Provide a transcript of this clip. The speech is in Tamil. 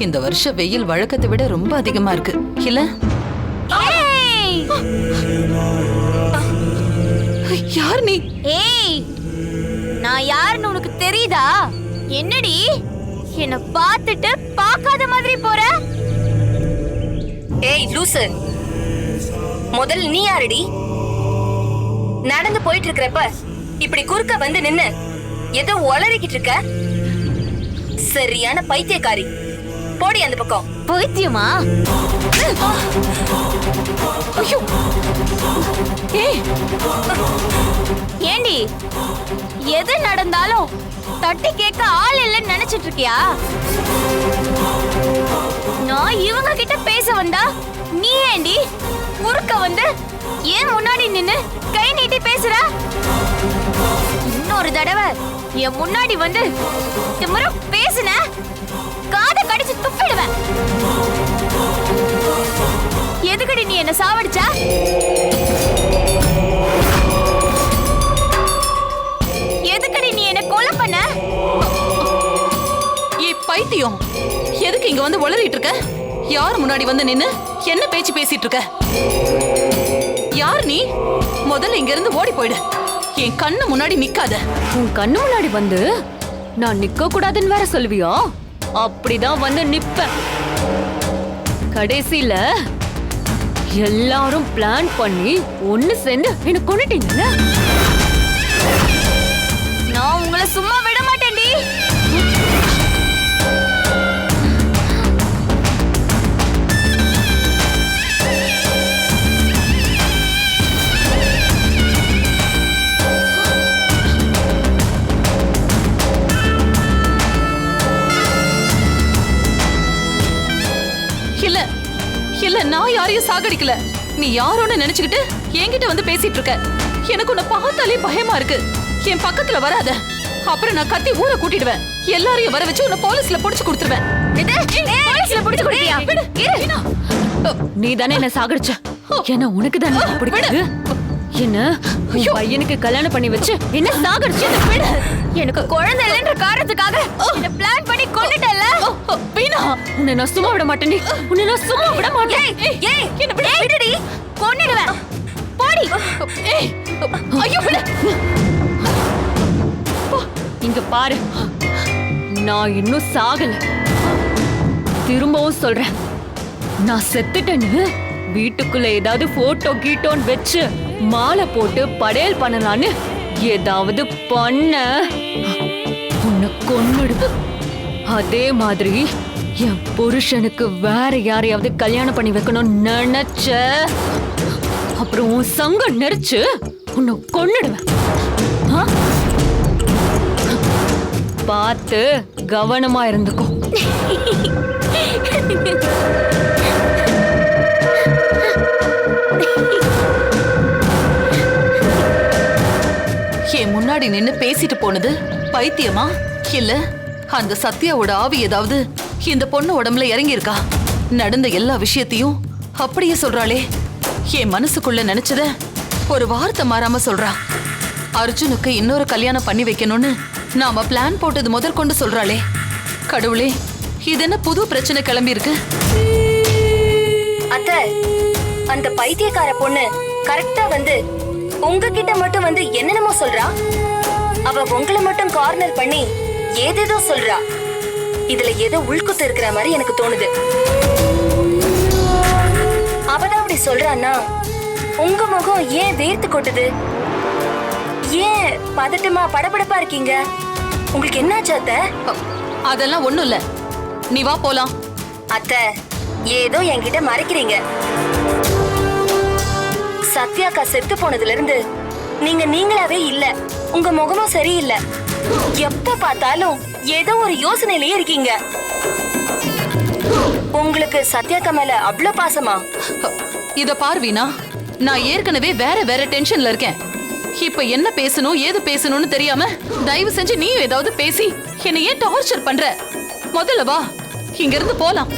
இந்த வருஷ வெயில் வழக்கத்தை விட ரொம்ப அதிகமா இருக்கு. இல்ல? யார் நீ? ஏய் நான் யாருன்னு உனக்கு தெரியுதா? என்னடி? என்ன பார்த்துட்டு பார்க்காத மாதிரி போற? ஏய் லூசு. முதல் நீ யாரடி? நடந்து போயிட்டு இருக்கிறப்ப இப்படி குறுக்க வந்து நின்னு ஏதோ உளறிக்கிட்டு இருக்க? சரியான பைத்தியக்காரி. போடி அந்த பக்கம். பைத்தியமா? ஐயோ. ஏய் ஏண்டி? எது நடந்தாலும் தட்டி கேட்க ஆள் இல்லைன்னு நினைச்சிட்டு இருக்கியா நான் இவங்க கிட்ட பேச வந்தா நீ ஏண்டி? முறுக்க வந்து ஏன் முன்னாடி நின்னு கை நீட்டி பேசுற? இன்னொரு தடவை என் முன்னாடி வந்து பேசுன? காதை கடிச்சு துப்பிடுவேன். எதுக்கடி நீ என்ன சாவடிச்சா? எதுக்கடி நீ என்ன கொலை பண்ண? ஏய் பைத்தியம். எதுக்கு இங்க வந்து உளறிட்டு இருக்க யார் முன்னாடி வந்து நின்னு என்ன பேச்சு பேசிட்டு இருக்க யார் நீ? முதல்ல இங்க இருந்து ஓடி போயிடு. என் கண்ணு முன்னாடி நிக்காத. உன் கண்ணு முன்னாடி வந்து நான் நிக்க கூடாதுன்னு வேற சொல்லுவியா? அப்படிதான் வந்து நிப்பேன். கடைசியில எல்லாரும் பிளான் பண்ணி ஒன்னு சேர்ந்து என்ன கொண்டுட்டீங்கல்ல? இல்ல நான் யாரையும் சாகடிக்கல. நீ யாரோன்னு நினைச்சுக்கிட்டு என்கிட்ட வந்து பேசிட்டு இருக்க எனக்கு உன்னை பார்த்தாலே பயமா இருக்கு. என் பக்கத்துல வராத. அப்புறம் நான் கத்தி ஊரை கூட்டிடுவேன். எல்லாரையும் வர வச்சு உன்னை போலீஸ்ல புடிச்சு கொடுத்துருவேன். போலீஸ்ல பிடிச்சு கொடுத்தியா. நீ தானே என்ன சாகடிச்ச. ஏன்னா உனக்கு தானே பிடிக்குது என்ன? பையனுக்கு கல்யாணம் பண்ணி வச்சு என்ன சாகடிச்சு. எனக்கு குழந்தை இல்லைன்ற காரணத்துக்காக உன்னை நான் சும்மா விட மாட்டேன்டி உன்னை நான் சும்மா விட மாட்டேன். ஏய் என்ன விடு விடுடி. கொன்னிடுவேன். போடி. ஏய் ஐயோ விடு. இங்க பாரு. நான் இன்னும் சாகல. திரும்பவும் சொல்றேன். நான் செத்துட்டேன்னு வீட்டுக்குள்ள ஏதாவது போட்டோ கீட்டோன்னு வச்சு மாலை போட்டு படையல் பண்ணலான்னு ஏதாவது பண்ண. உன்னை கொன்னுடு அதே மாதிரி என் புருஷனுக்கு வேற யாரையாவது கல்யாணம் பண்ணி வைக்கணும்னு நினைச்ச? அப்புறம் உன் சங்கம் நெரிச்சு உன்னை கொன்னுடுவேன். ஆ? பார்த்து கவனமா இருந்துக்கோ. என் முன்னாடி நின்னு பேசிட்டு போனது பைத்தியமா? இல்ல அந்த சத்யாவோட ஆவி ஏதாவது இந்த பொண்ணு உடம்புல இறங்கி இருக்கா நடந்த எல்லா விஷயத்தையும் அப்படியே சொல்றாளே. என் மனசுக்குள்ள நினைச்சத ஒரு வார்த்தை மாறாம சொல்றா. அர்ஜுனுக்கு இன்னொரு கல்யாணம் பண்ணி வைக்கணும்னு நாம பிளான் போட்டது முதற்கொண்டு சொல்றாளே. கடவுளே இது என்ன புது பிரச்சனை கிளம்பி இருக்கு அத்த அந்த பைத்தியக்கார பொண்ணு கரெக்டா வந்து உங்ககிட்ட மட்டும் வந்து என்னென்னமோ சொல்றா. அவ உங்களை மட்டும் கார்னர் பண்ணி ஏதேதோ சொல்றா. இதுல ஏதோ உள்குத்து இருக்கிற மாதிரி எனக்கு தோணுது. அவதான் அப்படி சொல்றான்னா உங்க முகம் ஏன் வேர்த்து கொட்டுது? ஏன் பதட்டமா படபடப்பா இருக்கீங்க? உங்களுக்கு என்னாச்சு அத்த? அதெல்லாம் ஒண்ணும் இல்ல. நீ வா போலாம். அத்த ஏதோ என்கிட்ட மறைக்கிறீங்க. சத்யாக்கா செத்து போனதுல இருந்து நீங்க நீங்களாவே இல்ல. உங்க முகமும் சரியில்லை. எப்ப பார்த்தாலும் ஏதோ ஒரு யோசனையிலேயே இருக்கீங்க. உங்களுக்கு சத்யாக்கா மேல அவ்ளோ பாசமா? இத பார் வீணா. நான் ஏற்கனவே வேற வேற டென்ஷன்ல இருக்கேன். இப்ப என்ன பேசணும் ஏது பேசணும்னு தெரியாம தயவு செஞ்சு நீ ஏதாவது பேசி என்னை ஏன் டார்ச்சர் பண்ற. முதல்ல வா இங்க இருந்து போலாம்